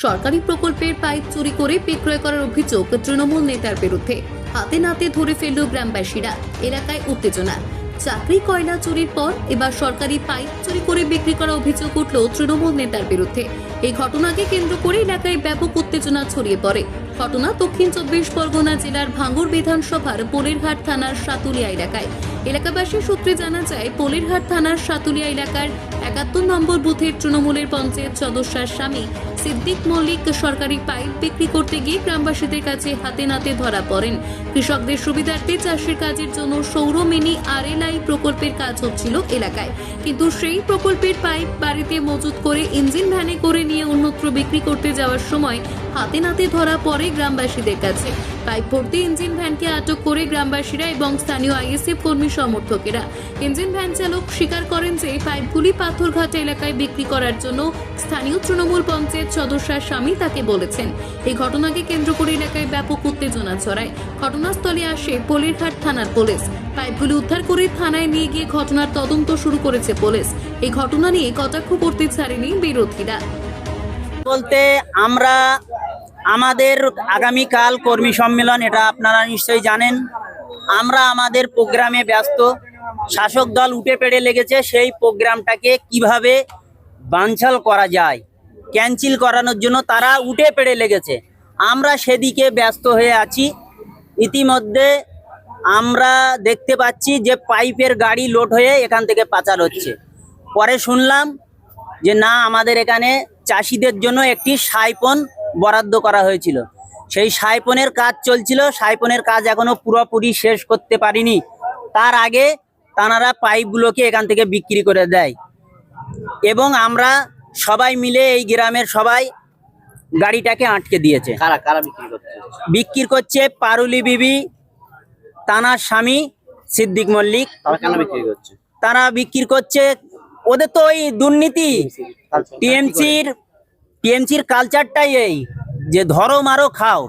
সরকারি প্রকল্পের পাইপ চুরি করে বিক্রয় করার অভিযোগ তৃণমূল নেতার বিরুদ্ধে। হাতে নাতে ধরে ফেলল গ্রামবাসীরা। এলাকায় উত্তেজনা। চাকরি কয়লা চুরির পর এবার সরকারি পাইপ চুরি করে বিক্রি করা অভিযোগ উঠল তৃণমূল নেতার বিরুদ্ধে। এই ঘটনাকে কেন্দ্র করে এলাকায় ব্যাপক উত্তেজনা ছড়িয়ে পড়ে। ঘটনা দক্ষিণ চব্বিশ পরগনা জেলার ভাঙ্গুর বিধানসভার পোলেরহাট থানার সাতুলিয়া এলাকায়। এলাকাবাসী সূত্রে জানা যায়, পোলেরহাট থানার সাতুলিয়া এলাকার একাত্তর নম্বর বুথের তৃণমূলের পঞ্চায়েত সদস্যার স্বামী সিদ্দিক মল্লিক সরকারি পাইপ বিক্রি করতে গিয়ে গ্রামবাসীদের কাছে হাতে নাতে ধরা পড়েন। কৃষকদের সুবিধার্থে চাষের কাজের জন্য সৌর মিনি আরএলআই প্রকল্পের কাজ হচ্ছিল এলাকায়। কিন্তু সেই প্রকল্পের পাইপ বাড়িতে মজুত করে ইঞ্জিন ভ্যানে করে নিয়ে অন্যত্র বিক্রি করতে যাওয়ার সময় হাতে নাতে ধরা পড়ে গ্রামবাসীদের কাছে। পাইপ ভর্তি ইঞ্জিন ভ্যানকে আটক করে গ্রামবাসীরা এবং স্থানীয় আইএসএফ কর্মী সমর্থকেরা। ইঞ্জিন ভ্যান চালক স্বীকার করেন যে পাইপগুলি পাথরঘাট এলাকায় বিক্রি করার জন্য স্থানীয় তৃণমূল পঞ্চায়েত সদস্যার স্বামী তাকে বলেছেন। এই ঘটনাকে কেন্দ্র করে এলাকায় ব্যাপক উত্তেজনা ছড়ায়। ঘটনাস্থলে আসে পলিরঘাট থানার পুলিশ। পাইপগুলি উদ্ধার করে থানায় নিয়ে গিয়ে ঘটনার তদন্ত শুরু করেছে পুলিশ। এই ঘটনা নিয়ে কটাক্ষ করতে ছাড়েনি বিরোধীরা। বলতে আমরা আমাদের আগামীকাল কর্মী সম্মেলন, এটা আপনারা নিশ্চয়ই জানেন। আমরা আমাদের প্রোগ্রামে ব্যস্ত। শাসক দল উঠে পেড়ে লেগেছে। সেই প্রোগ্রামটাকে কীভাবে বাঞ্ছাল করা যায় ক্যান্সেল করানোর জন্য তারা উঠে পেড়ে লেগেছে। আমরা সেদিকে ব্যস্ত হয়ে আছি। ইতিমধ্যে আমরা দেখতে পাচ্ছি যে পাইপের গাড়ি লোড হয়ে এখান থেকে পাচার হচ্ছে। পরে শুনলাম যে না, আমাদের এখানে চাষিদের জন্য একটি সাইপন বরাদ্দ করা হয়েছিল। সেই সাইপনের কাজ চলছিল। সাইপনের কাজ এখনও পুরোপুরি শেষ করতে পারিনি। তার আগে তানারা পাইপগুলোকে এখান থেকে বিক্রি করে দেয়। এবং আমরা সবাই মিলে এই গ্রামের সবাই গাড়িটাকে আটকে দিয়েছে। কারা কারা বিক্রি করছে? বিক্রি করছে পারুলি বিবি তানার স্বামী সিদ্দিক মল্লিক। তারা কেন বিক্রি করছে? তারা বিক্রি করছে ওদের তো ওই দুর্নীতি। টিএমসির টিএমসির কালচারটাই এই যে ধরো মারো খাও।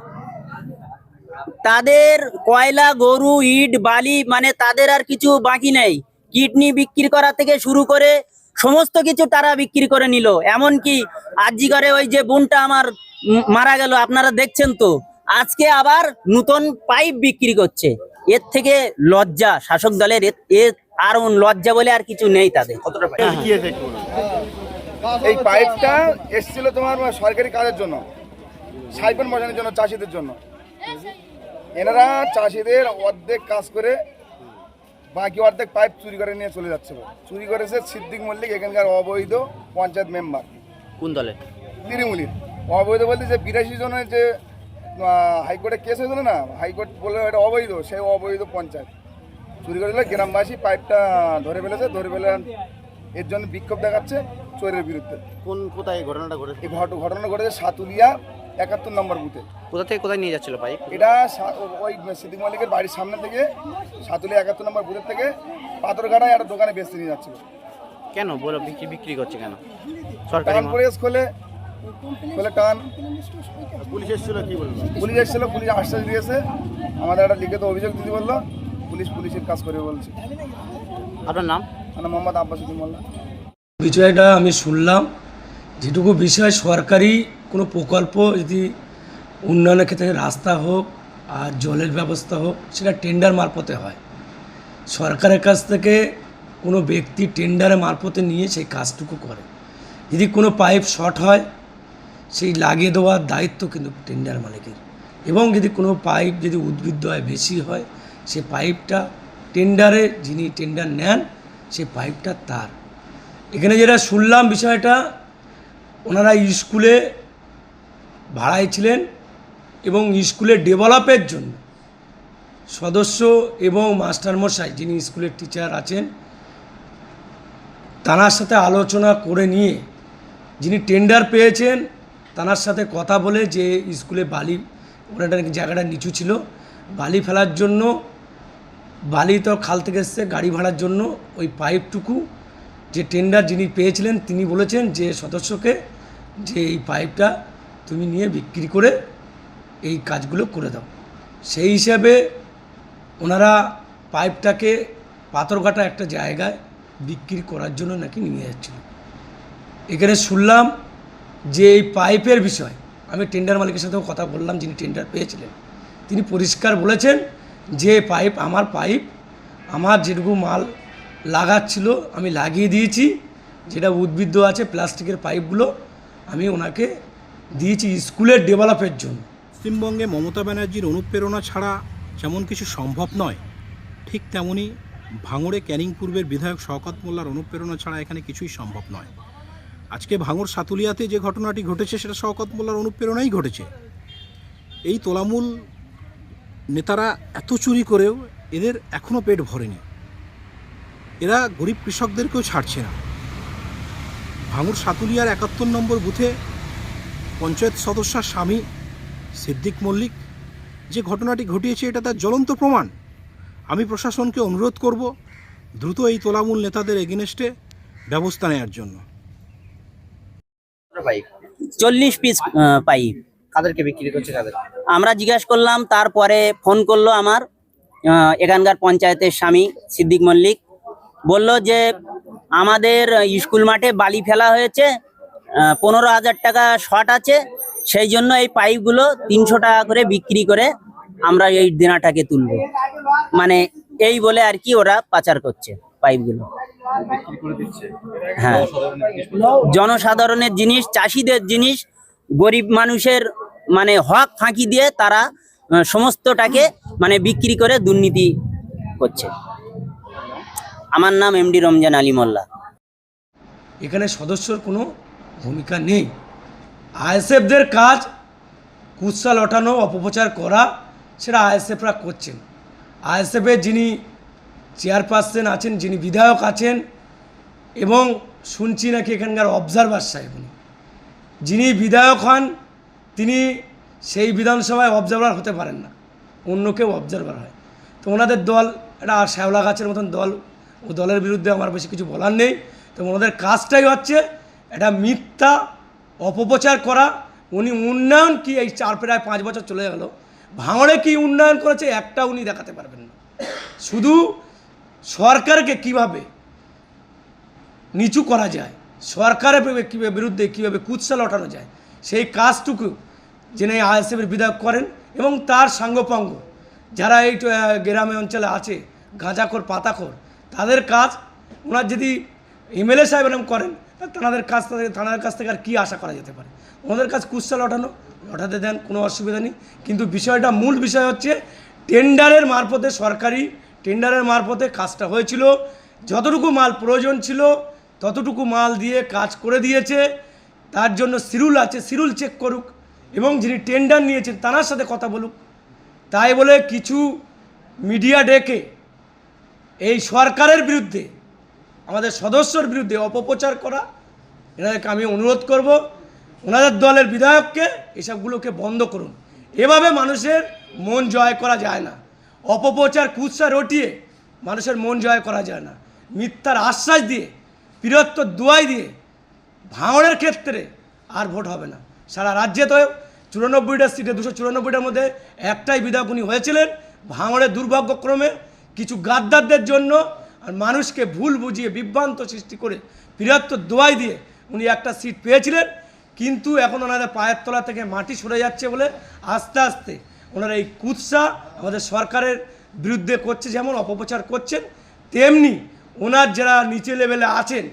তাদের কয়লা গরু ইট বালি মানে তাদের আর কিছু বাকি নেই। কিডনি বিক্রি করা থেকে শুরু করে সমস্ত কিছু তারা বিক্রি করে নিল। এমনকি আজি করে ওই যে বোনটা আমার মারা গেল, আপনারা দেখছেন তো, আজকে আবার নতুন পাইপ বিক্রি করছে। এর থেকে লজ্জা, শাসক দলের এর আর লজ্জা বলে আর কিছু নেই তাদের। এই পাইপটা এসেছিল তোমার সরকারি কাজের জন্য, সাইপন বসানোর জন্য, চাষিদের জন্য। এনারা চাষিদের অর্ধেক কাজ করে বাকি অর্ধেক পাইপ চুরি করে নিয়ে চলে যাচ্ছিল চুরি করেছে সিদ্দিক মল্লিক এখানকার অবৈধ পঞ্চায়েত মেম্বার। কোন দলে? তৃণমূলীর। অবৈধ বলতে যে বিরাশি জনের যে হাইকোর্টে কেস হয়েছিল না হাইকোর্ট বলে এটা অবৈধ সেই অবৈধ পঞ্চায়েত। চুরি করে গ্রামবাসী পাইপটা ধরে ফেলেছে ধরে ফেলে এর জন্য বিক্ষোভ দেখাচ্ছে চোরের বিরুদ্ধে। কোন কোথায় ঘটনাটা ঘটেছে? ঘটনা ঘটেছে সাতুলিয়া একাত্তর নম্বর বুথে। কোথা থেকে কোথায় নিয়ে যাচ্ছিল পাইপ? এটা সা- ওই সিদ্দিক মালিকের বাড়ির সামনে থেকে সাতুলিয়া একাত্তর নম্বর বুথের থেকে পাথরঘাটায় একটা দোকানে বেচতে নিয়ে যাচ্ছিল। কেন? বলো বিক্রি বিক্রি করছে কেন? সরকারি। পড়ে খোলে। খোলে টান। পুলিশ এসেছিল কি বলব? পুলিশ এসেছিল পুলিশ আশ্বাস দিয়েছে। আমাদের একটা লিখিত অভিযোগ দিতে বলল। পুলিশ পুলিশের কাজ করে বলছে। আপনার নাম? মানে মোহাম্মদ আব্বাস উদ্দিন মোল্লা। বিষয়টা আমি শুনলাম। যেটুকু বিষয় সরকারি কোনো প্রকল্প যদি উন্নয়নের ক্ষেত্রে রাস্তা হোক আর জলের ব্যবস্থা হোক, সেটা টেন্ডার মারফতে হয়। সরকারের কাছ থেকে কোনো ব্যক্তি টেন্ডারের মারফতে নিয়ে সেই কাজটুকু করে। যদি কোনো পাইপ শর্ট হয়, সেই লাগিয়ে দেওয়ার দায়িত্ব কিন্তু টেন্ডার মালিকের। এবং যদি কোনো পাইপ যদি উদ্বৃদ্ধ হয়, বেশি হয়, সে পাইপটা টেন্ডারে যিনি টেন্ডার নেন, সে পাইপটা তার। এখানে যেটা শুনলাম বিষয়টা, ওনারা স্কুলে ভাড়ায় ছিলেন এবং স্কুলের ডেভেলপের জন্য। সদস্য এবং মাস্টারমশাই যিনি স্কুলের টিচার আছেন, তানার সাথে আলোচনা করে নিয়ে যিনি টেন্ডার পেয়েছেন, তানার সাথে কথা বলে যে স্কুলে বালি ওনাটা জায়গাটা নিচু ছিল, বালি ফেলার জন্য, বালি তো খাল থেকে এসছে, গাড়ি ভাড়ার জন্য, ওই পাইপটুকু যে টেন্ডার যিনি পেয়েছিলেন, তিনি বলেছেন যে সদস্যকে যে এই পাইপটা তুমি নিয়ে বিক্রি করে এই কাজগুলো করে দাও। সেই হিসাবে ওনারা পাইপটাকে পাথরঘাটা একটা জায়গায় বিক্রি করার জন্য নাকি নিয়ে যাচ্ছিল। এখানে শুনলাম যে এই পাইপের বিষয়, আমি টেন্ডার মালিকের সাথেও কথা বললাম যিনি টেন্ডার পেয়েছিলেন। তিনি পরিষ্কার বলেছেন যে পাইপ, আমার পাইপ, আমার যেটুকু মাল লাগাচ্ছিল, আমি লাগিয়ে দিয়েছি, যেটা উদ্ভিদ আছে, প্লাস্টিকের পাইপগুলো, আমি ওনাকে দিয়েছি স্কুলের ডেভেলপের জন্য। পশ্চিমবঙ্গে মমতা ব্যানার্জির অনুপ্রেরণা ছাড়া যেমন কিছু সম্ভব নয়, ঠিক তেমনি ভাঙড়ে ক্যানিং পূর্বের বিধায়ক শওকত মোল্লার অনুপ্রেরণা ছাড়া এখানে কিছুই সম্ভব নয়। আজকে ভাঙড় সাতুলিয়াতে যে ঘটনাটি ঘটেছে, সেটা শওকত মোল্লার অনুপ্রেরণাই ঘটেছে। এই তোলামূল নেতারা এত চুরি করেও এদের এখনও পেট ভরেনি। এরা গরিব কৃষকদেরকেও ছাড়ছে না। ভাঙড় সাতুলিয়ার একাত্তর নম্বর বুথে পঞ্চায়েত সদস্যার স্বামী সিদ্দিক মল্লিক যে ঘটনাটি ঘটিয়েছে এটা তার জ্বলন্ত প্রমাণ। আমি প্রশাসনকে অনুরোধ করব দ্রুত এই তোলামূল নেতাদের এগেনস্টে ব্যবস্থা নেওয়ার জন্য। পাইপ চল্লিশ পিস পাইপ কাদেরকে বিক্রি করছে কাদের? আমরা জিজ্ঞেস করলাম তারপরে ফোন করল আমার এখানকার পঞ্চায়েতের স্বামী সিদ্দিক মল্লিক। বলল যে আমাদের স্কুল মাঠে বালি ফেলা হয়েছে পনেরো হাজার টাকা শর্ট আছে। সেই জন্য এই পাইপগুলো তিনশো টাকা করে বিক্রি করে আমরা এই দেনাটাকে তুলব। মানে এই বলে আর কি ওরা পাচার করছে পাইপগুলো। হ্যাঁ। জনসাধারণের জিনিস, চাষিদের জিনিস, গরিব মানুষের মানে হক ফাঁকি দিয়ে তারা সমস্তটাকে মানে বিক্রি করে দুর্নীতি করছে। আমার নাম এমডি রমজান আলী মোল্লা। এখানে সদস্যর কোনো ভূমিকা নেই। আইএসএফদের কাজ কুৎসা লটানো, অপপ্রচার করা, সেটা আইএসএফরা করছেন। আইএসএফের যিনি চেয়ারপারসন আছেন, যিনি বিধায়ক আছেন, এবং শুনছি নাকি এখানকার অবজারভার সাহেব যিনি বিধায়ক হন, তিনি সেই বিধানসভায় অবজারভার হতে পারেন না। অন্য কেউ অবজারভার হয়। তো ওনাদের দল একটা শ্যাওলা গাছের মতন দল, ও দলের বিরুদ্ধে আমার বেশি কিছু বলার নেই। তো ওনাদের কাজটাই হচ্ছে এটা মিথ্যা, অপপ্রচার করা, উনি উন্নয়ন কি এই চার প্রায় পাঁচ বছর চলে গেল, ভাঙড়ে কি উন্নয়ন করেছে একটা উনি দেখাতে পারবেন না। শুধু সরকারকে কীভাবে নিচু করা যায়, সরকারের কীভাবে বিরুদ্ধে কীভাবে কুৎসা লটানো যায়, সেই কাজটুকু যিনি আইএসএফের বিধায়ক করেন এবং তার সাঙ্গপাঙ্গ, যারা এই গ্রামে অঞ্চলে আছে, গাঁজাখোর, পাতাখোর, তাদের কাজ, ওনার যদি এমএলএ সাহেব এরকম করেন তাদের কাছ থেকে, থানার কাছ থেকে আর কী আশা করা যেতে পারে? ওনাদের কাজ কুৎসা লটানো, লটাতে দেন, কোনো অসুবিধা নেই। কিন্তু বিষয়টা, মূল বিষয় হচ্ছে টেন্ডারের মারফতে সরকারি, টেন্ডারের মারফতে কাজটা হয়েছিল। যতটুকু মাল প্রয়োজন ছিল, ততটুকু মাল দিয়ে কাজ করে দিয়েছে। তার জন্য সিরুল আছে, সিরুল চেক করুক। এবং যিনি টেন্ডার নিয়েছেন তার সাথে কথা বলুক। তাই বলে কিছু মিডিয়া ডেকে এই সরকারের বিরুদ্ধে আমাদের সদস্যর বিরুদ্ধে অপপ্রচার করা, এনাদেরকে আমি অনুরোধ করব, ওনাদের দলের বিধায়ককে এসবগুলোকে বন্ধ করুন। এভাবে মানুষের মন জয় করা যায় না। অপপ্রচার কুৎসা রটিয়ে মানুষের মন জয় করা যায় না। মিথ্যার আশ্বাস দিয়ে, বীরত্ব দুয়াই দিয়ে ভাঙড়ের ক্ষেত্রে আর ভোট হবে না। সারা রাজ্যে তো চুরানব্বইটা সিটে, দুশো চুরানব্বইটার মধ্যে একটাই বিধায়ক উনি হয়েছিলেন। ভাঙড়ের দুর্ভাগ্যক্রমে কিছু গাদ্দারদের জন্য আর মানুষকে ভুল বুঝিয়ে বিভ্রান্ত সৃষ্টি করে বীরত্ব দোয়াই দিয়ে উনি একটা সিট পেয়েছিলেন, কিন্তু এখন ওনাদের পায়ের তলা থেকে মাটি সরে যাচ্ছে বলে আস্তে আস্তে ওনারা এই কুৎসা আমাদের সরকারের বিরুদ্ধে করছে, যেমন অপপ্রচার করছেন, তেমনি ওনার যারা নিচে লেভেলে আছেন,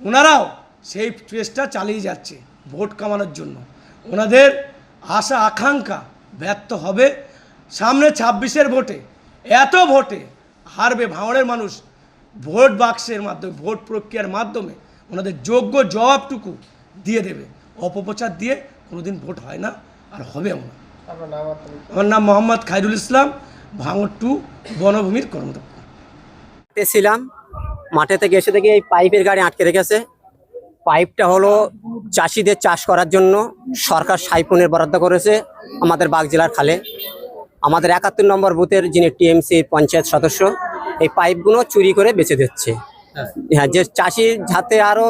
ওনারাও সেই চেষ্টা চালিয়ে যাচ্ছে ভোট কামানোর জন্য। ওনাদের আশা, আকাঙ্ক্ষা ব্যর্থ হবে। সামনে ছাব্বিশের ভোটে, এত ভোটে হারবে ভাঙড়ের মানুষ ভোট বাক্সের মাধ্যমে ভোট প্রক্রিয়ার মাধ্যমে ওনাদের যোগ্য জবাবটুকু দিয়ে দেবে। অপপ্রচার দিয়ে কোনোদিন ভোট হয় না আর হবেও না। আমার নাম মোহাম্মদ খাইরুল ইসলাম ভাঙড় টু বনভূমির কর্মদক্ষ মাঠে ছিলাম মাঠে থেকে এসে থেকে এই পাইপের গাড়ি আটকে রেখেছে। পাইপটা হলো চাষিদের চাষ করার জন্য সরকার সাইফোনের বরাদ্দ করেছে আমাদের বাগ জেলার খালে। আমাদের একাত্তর নম্বর বুথের যিনি টিএমসির পঞ্চায়েত সদস্য এই পাইপগুলো চুরি করে বেচে দিচ্ছে। হ্যাঁ যে চাষি যাতে আরও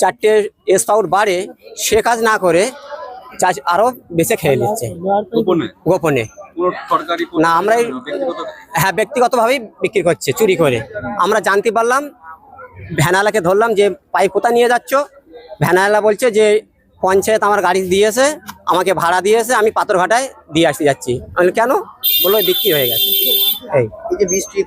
চারটে স্পাউট বাড়ে সে কাজ না করে চাষ আরও বেঁচে খেয়ে নিচ্ছে। গোপনে? না আমরা হ্যাঁ ব্যক্তিগতভাবেই বিক্রি করছে চুরি করে। আমরা জানতে পারলাম ভ্যানালাকে ধরলাম যে পাইপ কোথা নিয়ে যাচ্ছ? ভ্যানালা বলছে যে পঞ্চায়েত আমার গাড়ি দিয়েছে আমাকে ভাড়া দিয়েছে আমি পাথরঘাটায় দিয়ে আসতে যাচ্ছি। আমি কেন? বলল বিক্রি হয়ে গেছে। এই। এই যে বৃষ্টিতে